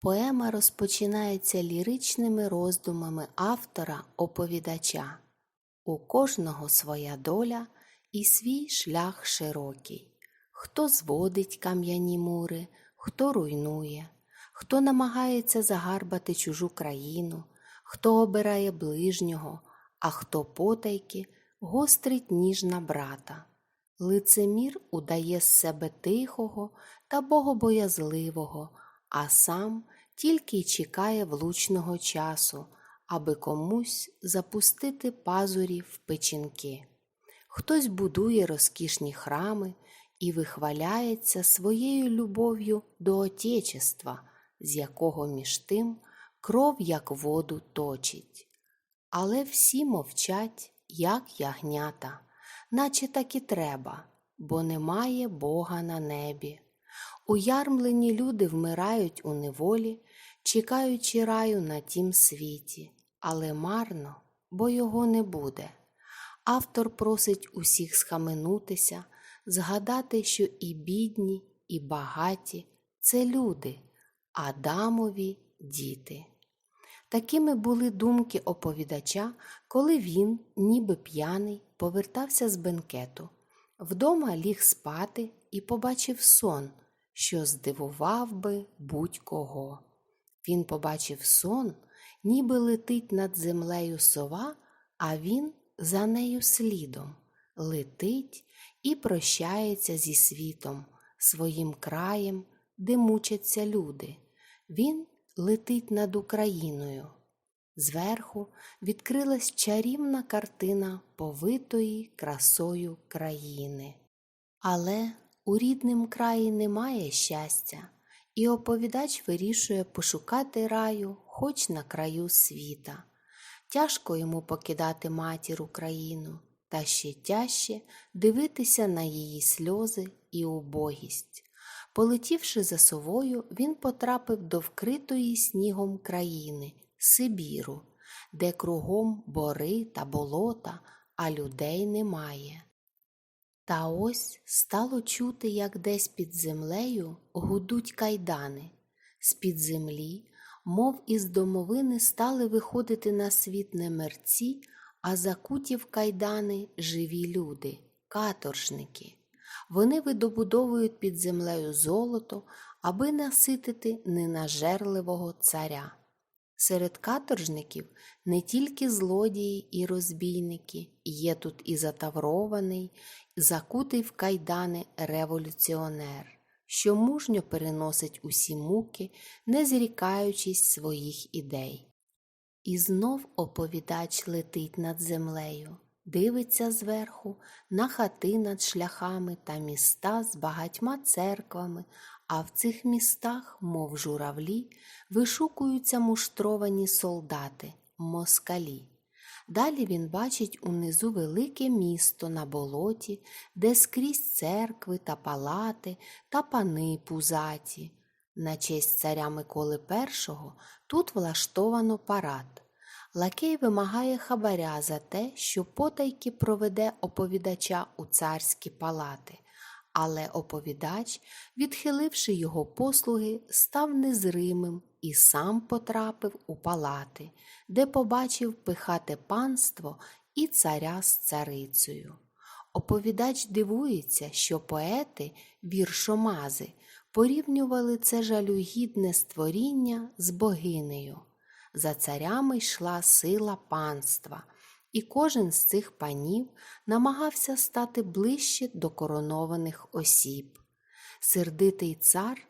Поема розпочинається ліричними роздумами автора-оповідача. У кожного своя доля і свій шлях широкий. Хто зводить кам'яні мури, хто руйнує, хто намагається загарбати чужу країну, хто обирає ближнього, а хто потайки гострить ніж на брата. Лицемір удає з себе тихого та богобоязливого, а сам тільки й чекає влучного часу, аби комусь запустити пазурі в печінки. Хтось будує розкішні храми і вихваляється своєю любов'ю до Отечества, з якого між тим кров як воду точить. Але всі мовчать, як ягнята, наче так і треба, бо немає Бога на небі. Уярмлені люди вмирають у неволі, чекаючи раю на тім світі, але марно, бо його не буде. Автор просить усіх схаменутися, згадати, що і бідні, і багаті це люди, Адамові діти. Такими були думки оповідача, коли він, ніби п'яний, повертався з бенкету. Вдома ліг спати і побачив сон, що здивував би будь-кого. Він побачив сон, ніби летить над землею сова, а він за нею слідом, летить і прощається зі світом, своїм краєм, де мучаться люди. Він летить над Україною. Зверху відкрилась чарівна картина повитої красою країни. Але у рідним краї немає щастя, і оповідач вирішує пошукати раю хоч на краю світа. Тяжко йому покидати матір Україну, та ще тяжче дивитися на її сльози і убогість. Полетівши за совою, він потрапив до вкритої снігом країни Сибіру, де кругом бори та болота, а людей немає. Та ось стало чути, як десь під землею гудуть кайдани. З-під землі, мов із домовини, стали виходити на світ не мерці, а закуті в кайдани живі люди, каторжники. Вони видобудовують під землею золото, аби наситити ненажерливого царя. Серед каторжників не тільки злодії і розбійники, є тут і затаврований, закутий в кайдани революціонер, що мужньо переносить усі муки, не зрікаючись своїх ідей. І знов оповідач летить над землею, дивиться зверху на хати над шляхами та міста з багатьма церквами, а в цих містах, мов журавлі, вишукуються муштровані солдати, москалі. Далі він бачить унизу велике місто на болоті, де скрізь церкви та палати та пани пузаті. На честь царя Миколи І тут влаштовано парад. Лакей вимагає хабаря за те, що потайки проведе оповідача у царські палати, але оповідач, відхиливши його послуги, став незримим і сам потрапив у палати, де побачив пихате панство і царя з царицею. Оповідач дивується, що поети, віршомази, порівнювали це жалюгідне створіння з богинею. За царями йшла сила панства, і кожен з цих панів намагався стати ближче до коронованих осіб. Сердитий цар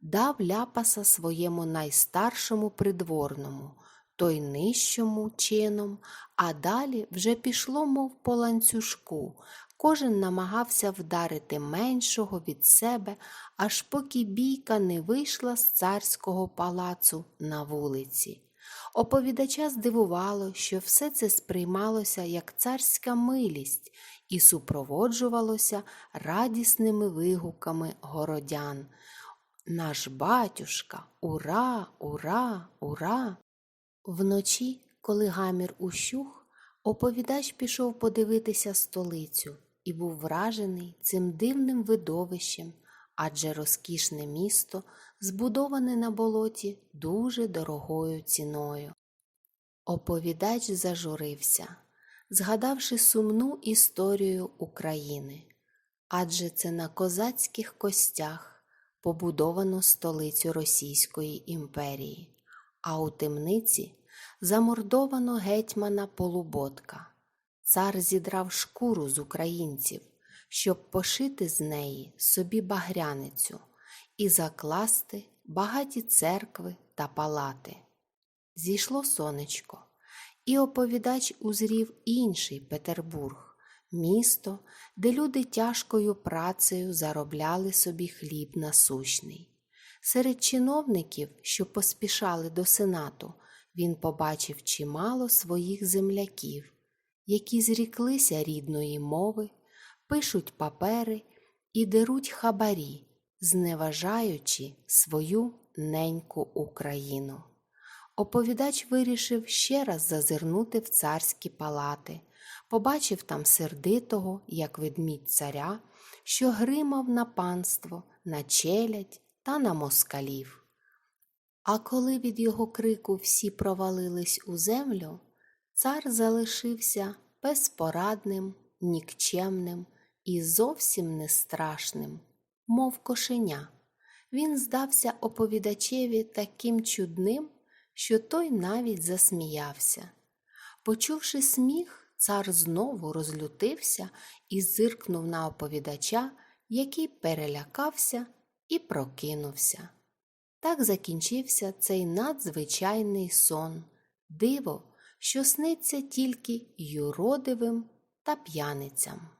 дав ляпаса своєму найстаршому придворному, той нижчому чином, а далі вже пішло, мов по ланцюжку. Кожен намагався вдарити меншого від себе, аж поки бійка не вийшла з царського палацу на вулиці. Оповідача здивувало, що все це сприймалося як царська милість і супроводжувалося радісними вигуками городян. Наш батюшка, ура, ура, ура! Вночі, коли гамір ущух, оповідач пішов подивитися столицю і був вражений цим дивним видовищем, адже розкішне місто збудоване на болоті дуже дорогою ціною. Оповідач зажурився, згадавши сумну історію України, адже це на козацьких костях побудовано столицю Російської імперії, а у темниці замордовано гетьмана Полуботка. Цар зідрав шкуру з українців, щоб пошити з неї собі багряницю і закласти багаті церкви та палати. Зійшло сонечко, і оповідач узрів інший Петербург, місто, де люди тяжкою працею заробляли собі хліб насущний. Серед чиновників, що поспішали до сенату, він побачив чимало своїх земляків, які зріклися рідної мови, пишуть папери і деруть хабарі, зневажаючи свою неньку Україну. Оповідач вирішив ще раз зазирнути в царські палати, побачив там сердитого, як ведмідь царя, що гримав на панство, на челядь та на москалів. А коли від його крику всі провалились у землю, цар залишився безпорадним, нікчемним і зовсім не страшним, мов кошеня. Він здався оповідачеві таким чудним, що той навіть засміявся. Почувши сміх, цар знову розлютився і зиркнув на оповідача, який перелякався і прокинувся. Так закінчився цей надзвичайний сон, диво, що сниться тільки юродивим та п'яницям.